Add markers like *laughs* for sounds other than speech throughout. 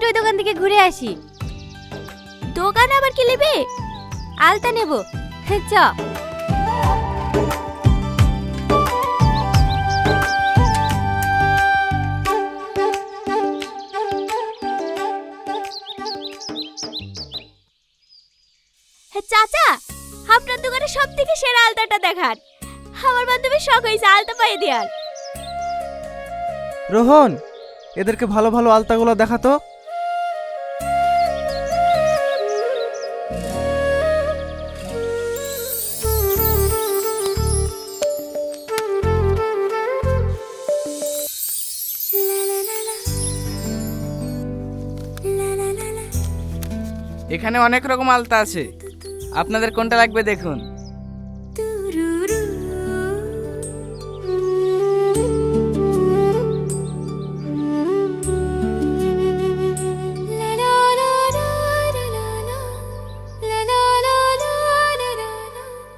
একটু ওই দোকান থেকে ঘুরে আসি। দোকান আবার কি নেবে? আলতা নেব। *laughs* চ। চাচা, আপনার দোকানে সব থেকে সেরা আলতাটা দেখান। আমার বান্ধবীর শখ হয়েছে আলতা পায়ে দেওয়ার। রোহন, এদেরকে ভালো ভালো আলতাগুলো দেখাতো এখানে অনেক রকম আলতা আছে। আপনাদের কোনটা লাগবে দেখুন।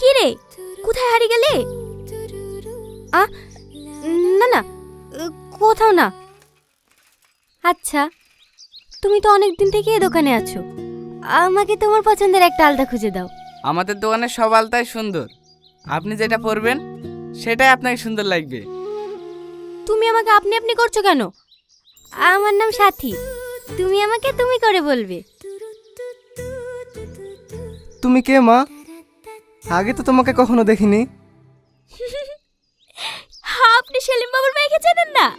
কি রে কোথায় হারিয়ে গেলে? আ, না না, কোথাও না। আচ্ছা তুমি তো অনেক দিন থেকে এ দোকানে আছো। আমাকে তোমার পছন্দের একটা আলতা খুঁজে দাও। আমাদের দোকানে সব আলতাই সুন্দর। আপনি যেটা পরবেন সেটাই আপনাকে সুন্দর লাগবে। তুমি আমাকে আপনি আপনি করছ কেন? আমার নাম সাথী। তুমি আমাকে তুমি করে বলবে। তুমি কে মা? আগে তো তোমাকে কখনো দেখিনি। আপনি সেলিম বাবুর মেয়েকে চেনেন না?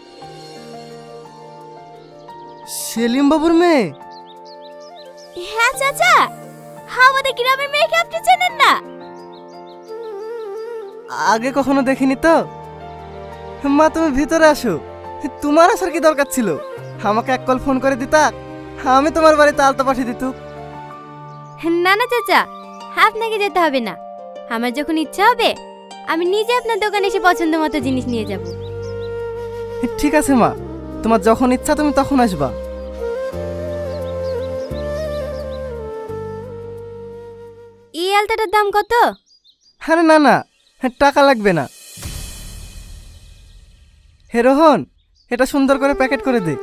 সেলিম বাবুর মেয়ে? হ্যাঁ চাচা। আমাদের গ্রামের মেয়েকে আপনি চেনেন না? আগে কখনো দেখিনি তো। মা তুমি ভিতরে আসো। তোমার আসার কি দরকার ছিল? আমাকে এক কল ফোন করে দিতা আমি তোমার বাড়িতে আলতা পাঠিয়ে দিত। না না চাচা আপনাকে যেতে হবে না। আমার যখন ইচ্ছা হবে আমি নিজে আপনার দোকানে এসে পছন্দ মতো জিনিস নিয়ে যাব। ঠিক আছে মা। তোমার যখন ইচ্ছা তুমি তখন আসবা। আলতাটার দাম কত? আরে না না, টাকা লাগবে না। হে রোহন, এটা সুন্দর করে প্যাকেট করে দে।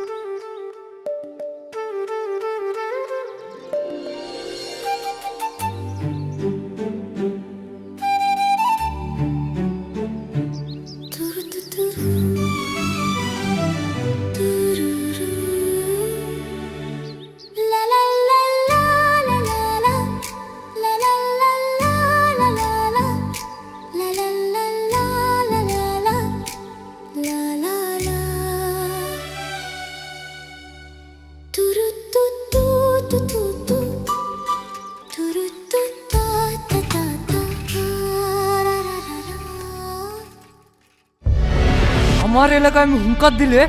আমার এলাকায় আমি হুঙ্কার দিলে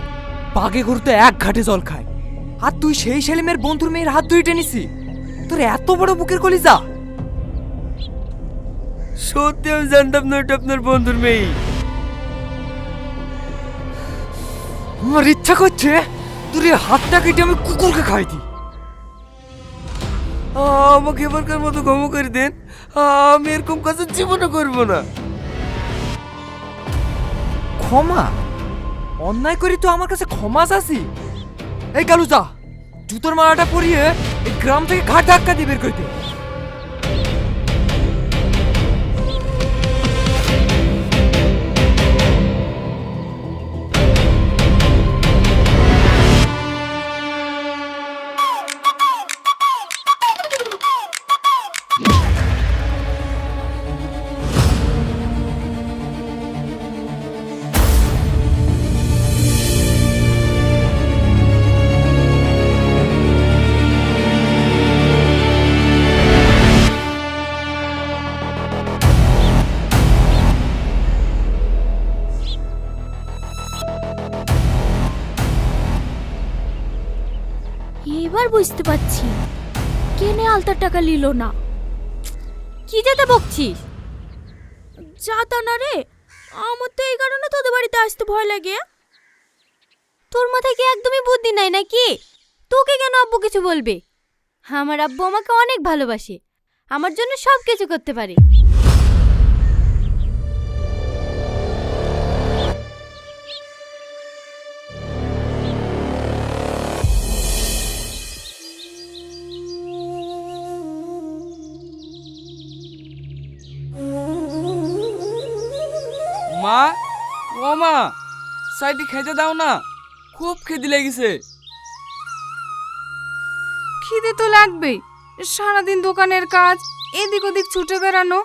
বাগে ঘুরতে এক ঘাটে জল খায়। আর তুই সেই সেলিমের বন্ধুর মেয়ের হাত ধুয়ে টেনিসি তোর এত বড় বুকের কলিজা। সত্যি আমি জানতাম না ওটা আপনার বন্ধুর মেয়ে। আমার ইচ্ছা করছে তোর এই হাতটা কেটে আমি কুকুরকে খাই দিই। আমাকে এবারকার মতো ক্ষমা করে দেন। আমি এরকম কাজ জীবনে করব না। ক্ষমা? অন্যায় করি তো আমার কাছে ক্ষমা চাসি এই কালু যা জুতোর মালাটা পরিয়ে এই গ্রাম থেকে ঘাট ধাক্কা দিয়ে বের করে দে। এবার বুঝতে পারছি। কেনে আলতার টাকা নিল না? কি যেতে বকছিস? যাতা না রে, আমার তো এই কারণে তোদের বাড়িতে আসতে ভয় লাগে। তোর মাথায় কি একদমই বুদ্ধি নাই নাকি? তোকে কেন আব্বু কিছু বলবে? আমার আব্বু আমাকে অনেক ভালোবাসে, আমার জন্য সব কিছু করতে পারে। মা সাইডে খেতে দাও না। খুব খেতে লেগেছে। খিদে তো লাগবেই। সারাদিন দোকানের কাজ এদিক ওদিক ছুটে বেড়ানো।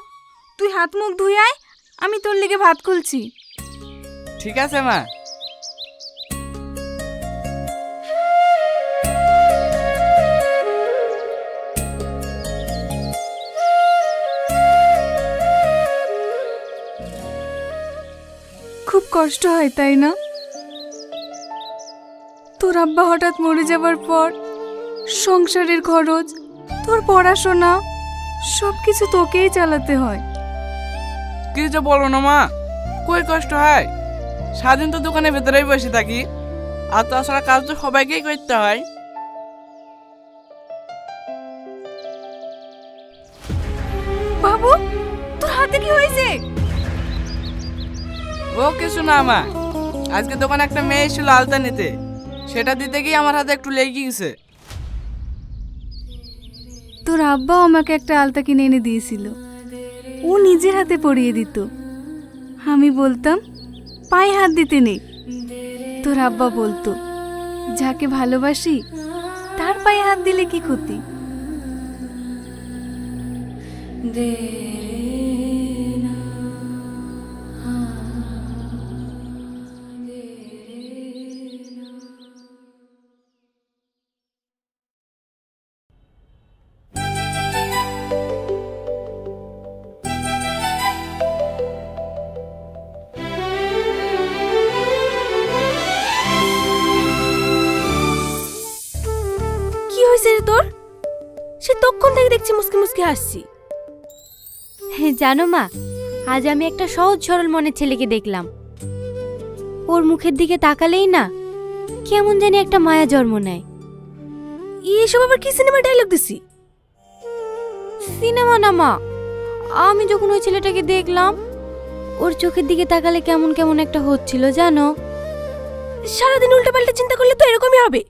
তুই হাত মুখ ধুই আয় আমি তোর লিগে ভাত খুলছি। ঠিক আছে মা। কষ্ট হয় তাই না? তোর আব্বা হঠাৎ মরে যাবার পর সংসারের খরচ তোর পড়াশোনা সব কিছু তোকেই চালাতে হয়। কি যে বলো না মা কই কষ্ট হয়? সারাদিন তো দোকানের ভেতরেই বসে থাকি আর তাছাড়া কাজ তো সবাইকেই করতে হয়। বাবু তোর হাতে কি হয়েছে? ও কিছু না, মা। আজকে দোকানে একটা মেয়ে এসেছিল আলতা নিতে। সেটা দিতে গিয়ে আমার হাতে একটু লেগে গেছে তোর আব্বাও আমাকে একটা আলতা কিনে এনে দিয়েছিল। ও নিজের হাতে পরিয়ে দিত। আমি বলতাম, পায়ে হাত দিতে নেই তোর আব্বা বলতো, যাকে ভালোবাসি, তার পায়ে হাত দিলে কি ক্ষতি? কি সে তখন থেকে দেখছি মুসকি মুসকি হাসছি। হ্যাঁ জানো মা আজ আমি একটা সহজ সরল মনের ছেলেকে দেখলাম। ওর মুখের দিকে তাকালেই না কেমন জানি একটা মায়া জন্ম নেয়। এসব আবার কি সিনেমা ডায়লগ দিছি? সিনেমা না মা আমি যখন ওই ছেলেটাকে দেখলাম ওর চোখের দিকে তাকালে কেমন কেমন একটা হচ্ছিল জানো? সারাদিন উল্টো পাল্টা চিন্তা করলে তো এরকমই হবে।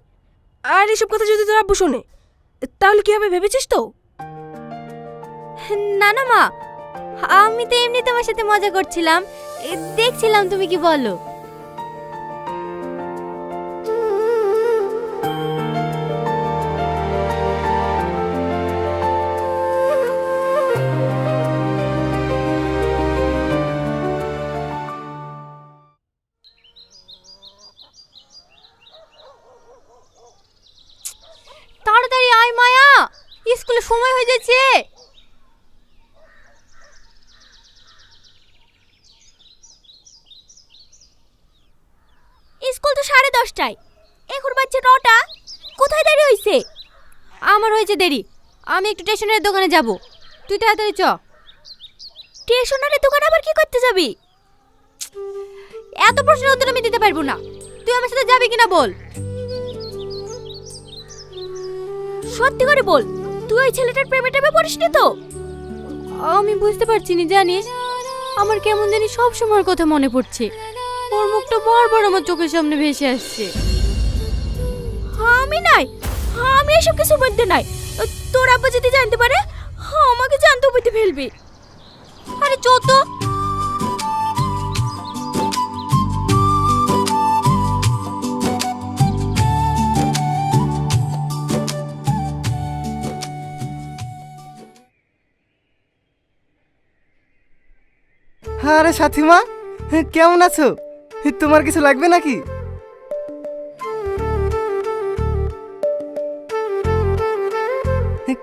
আর এসব কথা যদি তোর আব্বু শোনে। তাহলে কি হবে ভেবেছিস তো? না না মা, আমি তো এমনি তোমার সাথে মজা করছিলাম। দেখছিলাম তুমি কি বলো। যাচ্ছে স্কুল তো সাড়ে দশটায়। এখন বাজছে নটা। কোথায় দাঁড়িয়ে হয়েছে আমার হয়েছে দেরি। আমি একটু স্টেশনের দোকানে যাব। তুই তাড়াতাড়ি চ। স্টেশনারি দোকান আবার কি করতে যাবি? এত প্রশ্নের উত্তর আমি দিতে পারব না। তুই আমার সাথে যাবি কিনা বল। সত্যি করে বল। তুই ওই ছেলেটার প্রেমে টেমে পড়িস নি তো? আমি বুঝতে পারছি না জানিস? আমার কেমন জানি সব সময়ের কথা মনে পড়ছে। ওর মুখটা বারবার আমার চোখের সামনে ভেসে আসছে। আমি নাই। আমি এসব কিছু বলতে নাই। তোর আব্বা যদি জানতে পারে আমাকে জানতে পেতে ফেলবে। আরে চত আরে সাথীমা কেমন আছো? তোমার কিছু লাগবে নাকি?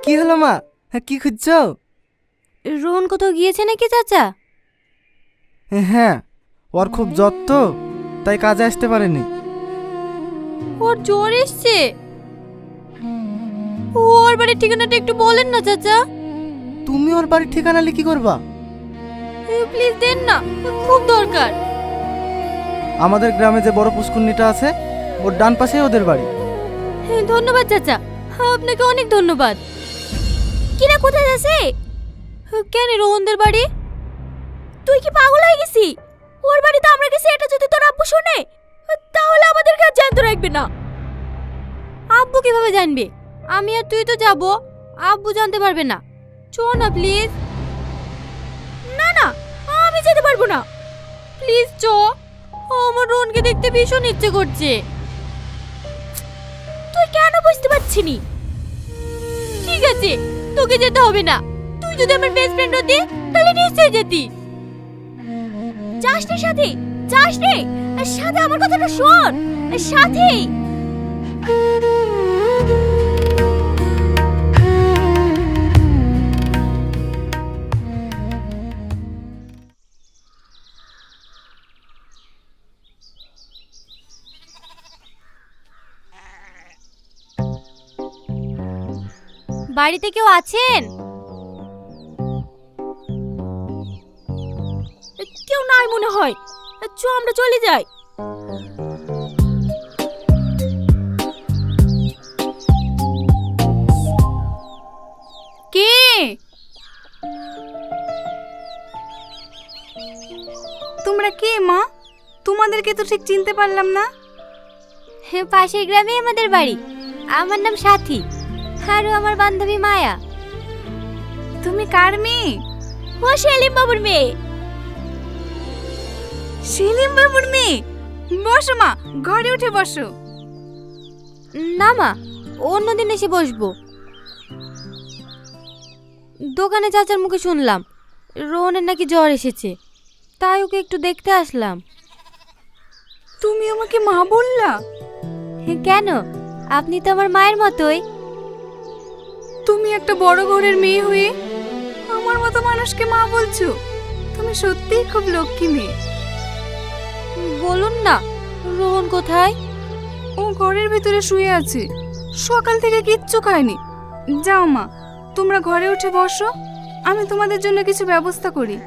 কি হলো মা? কি খুঁজছো? রোহন কোথাও গিয়েছে নাকি চাচা? হ্যাঁ ওর খুব জ্বর তো তাই কাজে আসতে পারেনি। ওর জ্বর এসছে? ওর বাড়ির ঠিকানাটা একটু বলেন না চাচা। তুমি ওর বাড়ির ঠিকানা লিখি করবা। প্লিজ দেন না খুব দরকার। আমাদের গ্রামে যে বড় পুষ্কুন্নিটা আছে ওর ডান পাশে ওদের বাড়ি। হ্যাঁ, ধন্যবাদ চাচা আপনাকে অনেক ধন্যবাদ। কিরা কোথায় আছে? কেন রোহনদের বাড়ি? তুই কি পাগল হয়ে গেছি? ওর বাড়িতে আমরা গেছি এটা যদি তোর আব্বু শোনে তাহলে আমাদের কাছে জানতে রাখবে না। আব্বু কীভাবে জানবে? আমি আর তুই তো যাব আব্বু জানতে পারবে না। চ না প্লিজ পারব না। প্লিজ, চ। আমার রোহনকে দেখতে ভীষণ ইচ্ছে করছে। তুই কেন বুঝতে পারছি নি? ঠিক আছে, তোকে যেতে হবে না। তুই যদি আমার বেস্ট ফ্রেন্ড হতি, তাহলে নিশ্চয়ই যেতি। যাস রে সাথে, যাস রে আর সাথে আমার কথাটা শোন। সাথে বাড়িতে কেউ আছেন? কেউ নাই মনে হয়। চ আমরা চলে যাই। কে? তোমরা কে মা? তোমাদেরকে তো ঠিক চিনতে পারলাম না। পাশের গ্রামে আমাদের বাড়ি। আমার নাম সাথী। আরও আমার বান্ধবী মায়া। তুমি কার মেয়ে? ও সেলিম বাবুর মেয়ে। সেলিম বাবুর মেয়ে? বসো মা ঘরে উঠে বসো। না মা অন্যদিন এসে বসবো। দোকানে চাচার মুখে শুনলাম রোহনের নাকি জ্বর এসেছে। তাই ওকে একটু দেখতে আসলাম। তুমি আমাকে মা বললা? কেন? আপনি তো আমার মায়ের মতোই। তুমি একটা বড় ঘরের মেয়ে হয়ে আমার মতো মানুষকে মা বলছো? তুমি সত্যিই খুব লক্ষ্মী মেয়ে। বলুন না, রোহন কোথায়? ও ঘরের ভিতরে শুয়ে আছে। সকাল থেকে কিচ্ছু খায়নি। যাও মা, তোমরা ঘরে উঠে বসো। আমি তোমাদের জন্য কিছু ব্যবস্থা করি।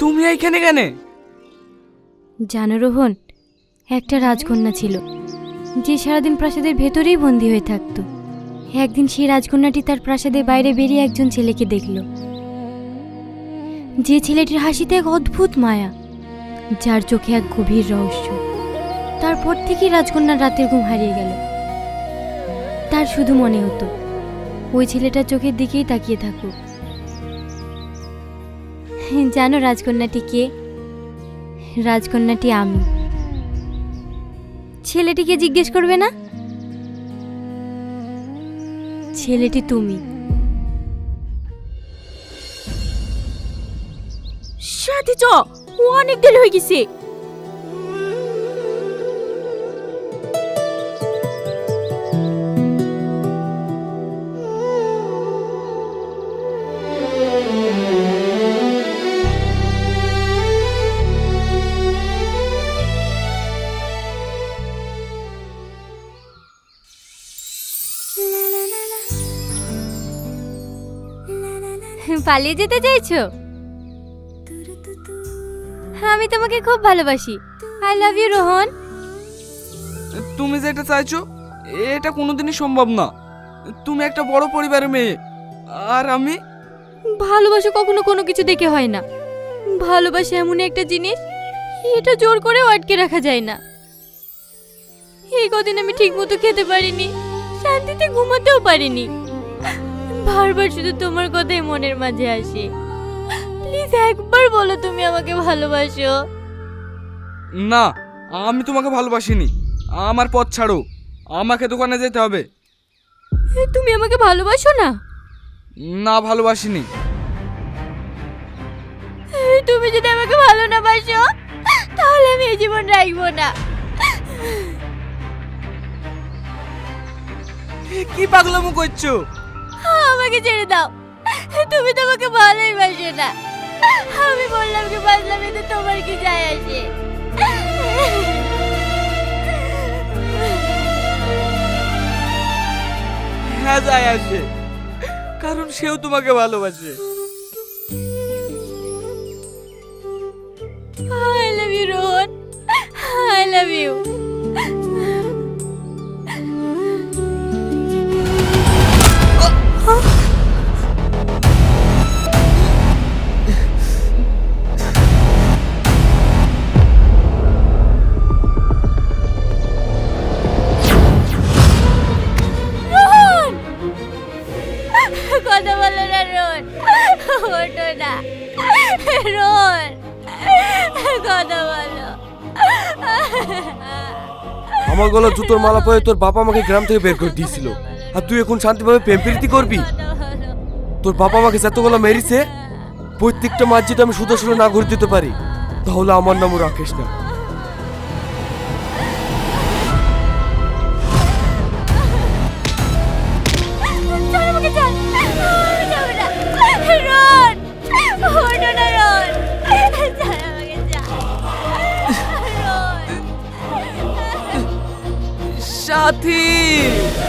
তুমি এইখানে কেন? জানো রোহন একটা রাজকন্যা ছিল, যে সারাদিন প্রাসাদের ভেতরেই বন্দি হয়ে থাকতো। একদিন সেই রাজকন্যাটি তার প্রাসাদের বাইরে বেরিয়ে একজন ছেলেকে দেখল। যে ছেলেটির হাসিতে এক অদ্ভুত মায়া, যার চোখে এক গভীর রহস্য। তারপর থেকেই রাজকন্যার রাতের ঘুম হারিয়ে গেল। তার শুধু মনে হতো, ওই ছেলেটার চোখের দিকেই তাকিয়ে থাকুক। জানো রাজকন্যাটিকে রাজকন্যাটি আমি। ছেলেটিকে জিজ্ঞেস করবে না? ছেলেটি তুমি। সাথে চ অনেক দেরি হয়ে গেছে। পালিয়ে যেতে চাইছো? আমি তোমাকে খুব ভালোবাসি। I love you Rohan. তুমি যেটা চাইছো এটা কোনোদিনই সম্ভব না। তুমি একটা বড় পরিবারের মেয়ে আর আমি? ভালোবাসা কখনো কোনো কিছু দেখে হয় না। ভালোবাসা এমন একটা জিনিস এটা জোর করেও আটকে রাখা যায় না। এই কদিন আমি ঠিক মতো খেতে পারিনি শান্তিতে ঘুমাতেও পারিনি। বারবার শুধু তোমার কথাই মনের মাঝে আসে। প্লিজ একবার বলো তুমি আমাকে ভালোবাসো। না আমি তোমাকে ভালোবাসিনি। আমার পথ ছাড়ো। আমাকে দোকানে যেতে হবে। তুমি আমাকে ভালোবাসো না? না ভালোবাসিনি। তুমি যদি আমাকে ভালো না বাসো তাহলে আমি এই জীবন রাখব না। কি পাগলামো করছ? আমাকে ছেড়ে দাও। তুমি তো আমাকে ভালোই বাসো না। আমি বললাম কি বাসলাম এতে তোমার কি যায় আসে? হ্যাঁ যায় আসে। কারণ সেও তোমাকে ভালোবাসে। ওঠো না। রোল। কথা বলো। আমার গলা জুতোর মালা পরে তোর বাবা আমাকে গ্রাম থেকে বের করে দিয়েছিল। আর তুই এখন শান্তিভাবে প্রেম প্রীতি করবি? তোর বাবা আমাকে যতগুলো মেরিছে, প্রত্যেকটা মাছ যদি আমি সুদর্শন না ঘুরে দিতে পারি, তাহলে আমার নামও রাকেশ না। সাথী